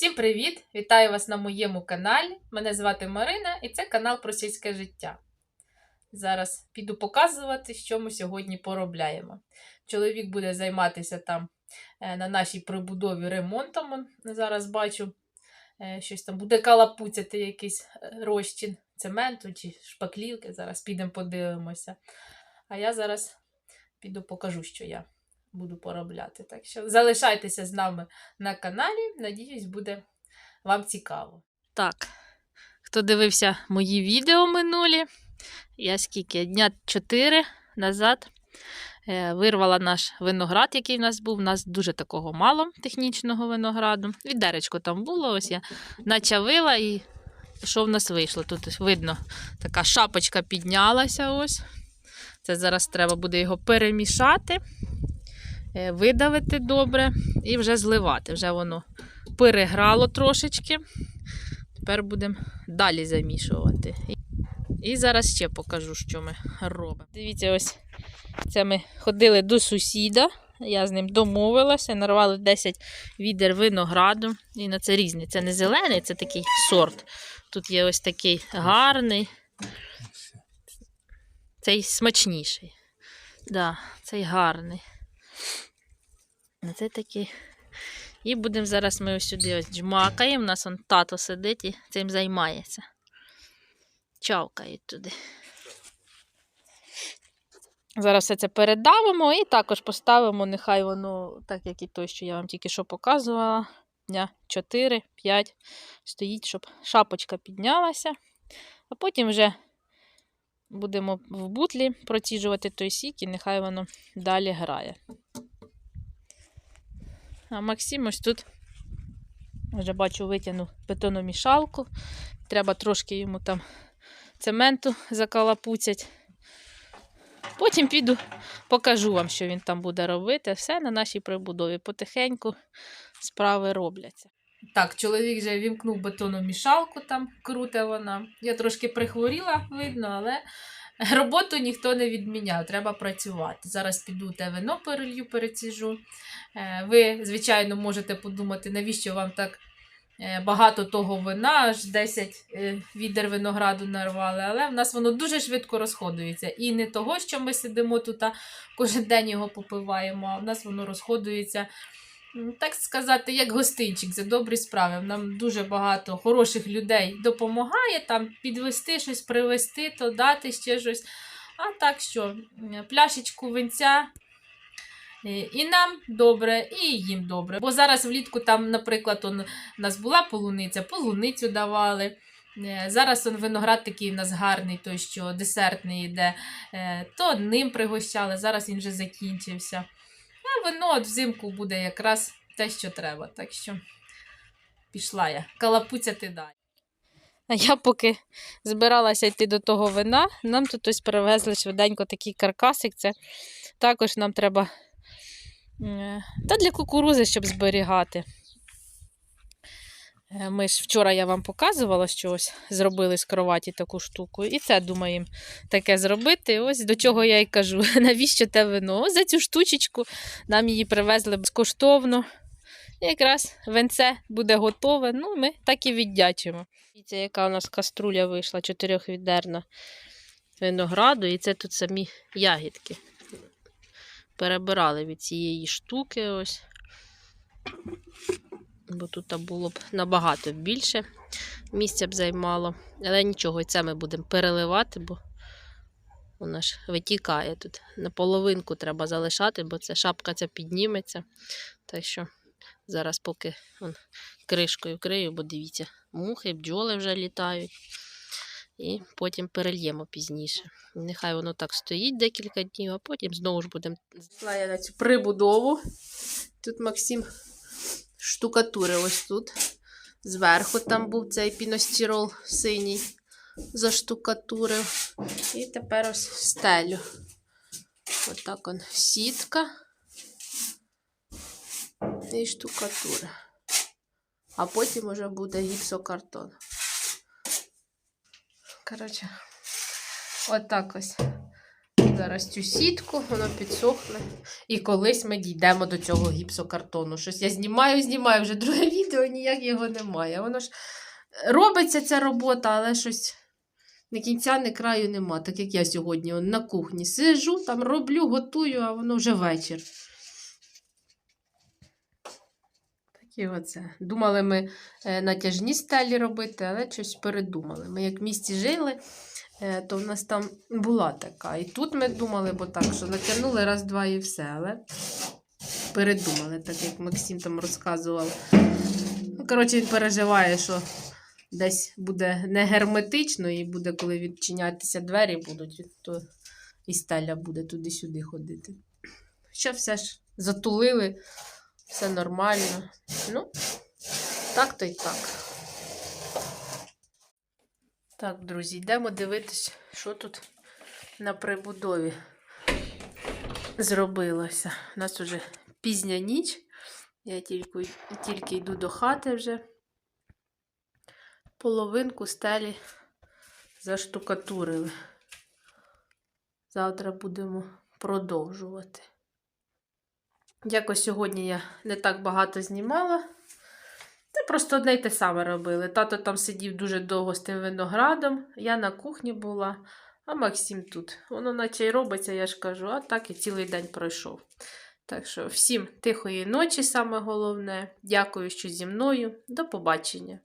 Всім привіт! Вітаю вас на моєму каналі. Мене звати Марина і це канал про сільське життя. Зараз піду показувати, що ми сьогодні поробляємо. Чоловік буде займатися там е, на нашій прибудові ремонтом. Зараз бачу, е, щось там буде калапуцяти якийсь е, розчин цементу чи шпаклівки. Зараз підемо подивимося. А я зараз піду покажу, що я буду поробляти. Так що залишайтеся з нами на каналі. Надіюсь, буде вам цікаво. Так, хто дивився мої відео минулі, я скільки дня 4 назад е, вирвала наш виноград, який в нас був. У нас дуже такого мало технічного винограду. Відеречко там було, ось я начавила і що в нас вийшло? Тут видно, така шапочка піднялася. ось. Це зараз треба буде його перемішати видавити добре і вже зливати. Вже воно переграло трошечки. Тепер будемо далі замішувати. І зараз ще покажу, що ми робимо. Дивіться, ось це ми ходили до сусіда. Я з ним домовилася, нарвали 10 відер винограду. І на це різний. Це не зелений, це такий сорт. Тут є ось такий гарний. Цей смачніший. Да, цей гарний. А це такий. І будемо зараз ми ось сюди ось джмакаємо. У нас он тато сидить і цим займається. Чавкає туди. Зараз все це передавимо і також поставимо, нехай воно, так як і той, що я вам тільки що показувала. Дня 4-5 стоїть, щоб шапочка піднялася. А потім вже будемо в бутлі проціжувати той сік і нехай воно далі грає. А Максим ось тут вже бачу, витягнув бетономішалку. Треба трошки йому там цементу закалапуцять. Потім піду, покажу вам, що він там буде робити. Все на нашій прибудові. Потихеньку справи робляться. Так, чоловік вже вімкнув бетономішалку, там круте вона. Я трошки прихворіла, видно, але роботу ніхто не відміняв, треба працювати. Зараз піду те вино перелью, переціжу. Е, Ви, звичайно, можете подумати, навіщо вам так е, багато того вина, аж 10 е, відер винограду нарвали, але в нас воно дуже швидко розходується. І не того, що ми сидимо тут, а кожен день його попиваємо, а в нас воно розходується. Так сказати, як гостинчик за добрі справи. Нам дуже багато хороших людей допомагає там підвести щось, привезти, то дати ще щось. А так що, пляшечку винця Е, І нам добре, і їм добре. Бо зараз влітку там, наприклад, у нас була полуниця, полуницю давали. Е, Зараз он виноград такий у нас гарний, той, що десертний йде, е, то ним пригощали, зараз він вже закінчився. А вино от взимку буде якраз те, що треба. Так що пішла я калапуцяти далі. А я поки збиралася йти до того вина, нам тут ось привезли швиденько такий каркасик. Це також нам треба Е, Та для кукурузи, щоб зберігати. Е, Ми ж вчора я вам показувала, що ось зробили з кроваті таку штуку. І це думаємо таке зробити. Ось до чого я й кажу. Навіщо те вино? Ось за цю штучечку нам її привезли безкоштовно. Якраз венце буде готове. Ну, ми так і віддячимо. Дивіться, яка у нас каструля вийшла, чотирьохвідерна винограду, і це тут самі ягідки перебирали від цієї штуки ось. Бо тут було б набагато більше місця б займало. Але нічого, і це ми будемо переливати, бо вона ж витікає тут. На половинку треба залишати, бо це шапка ця підніметься. Так що зараз поки вон, кришкою крию, бо дивіться, мухи, бджоли вже літають. І потім перельємо пізніше. Нехай воно так стоїть декілька днів, а потім знову ж будемо. Я на цю прибудову. Тут Максим штукатурив ось тут. Зверху там був цей піностірол синій, заштукатурив. І тепер ось стелю. Отак он сітка і штукатура. А потім уже буде гіпсокартон. Коротше, отак ось. Зараз цю сітку, воно підсохне. І колись ми дійдемо до цього гіпсокартону. Щось я знімаю, знімаю вже друге відео. ніяк його немає. Воно ж робиться ця робота, але щось не кінця, не краю нема. Так як я сьогодні на кухні сижу, там роблю, готую, а воно вже вечір. Такі оце. Думали ми е, натяжні стелі робити, але щось передумали. Ми як в місті жили, е, то в нас там була така. І тут ми думали, бо так, що натягнули раз-два і все, але передумали, так як Максим там розказував. Ну, коротше, він переживає, що десь буде не герметично, і буде, коли відчинятися двері будуть, то і стеля буде туди-сюди ходити. Ще все ж затулили, все нормально. Ну, так то й так. Так, друзі, йдемо дивитись, що тут на прибудові зробилося. У нас вже пізня ніч. Я тільки, тільки йду до хати вже. Половинку стелі заштукатурили. Завтра будемо продовжувати. Якось сьогодні я не так багато знімала. Це просто одне й те саме робили. Тато там сидів дуже довго з тим виноградом, я на кухні була, а Максим тут. Воно наче й робиться, я ж кажу, а так і цілий день пройшов. Так що всім тихої ночі, саме головне. Дякую, що зі мною. До побачення.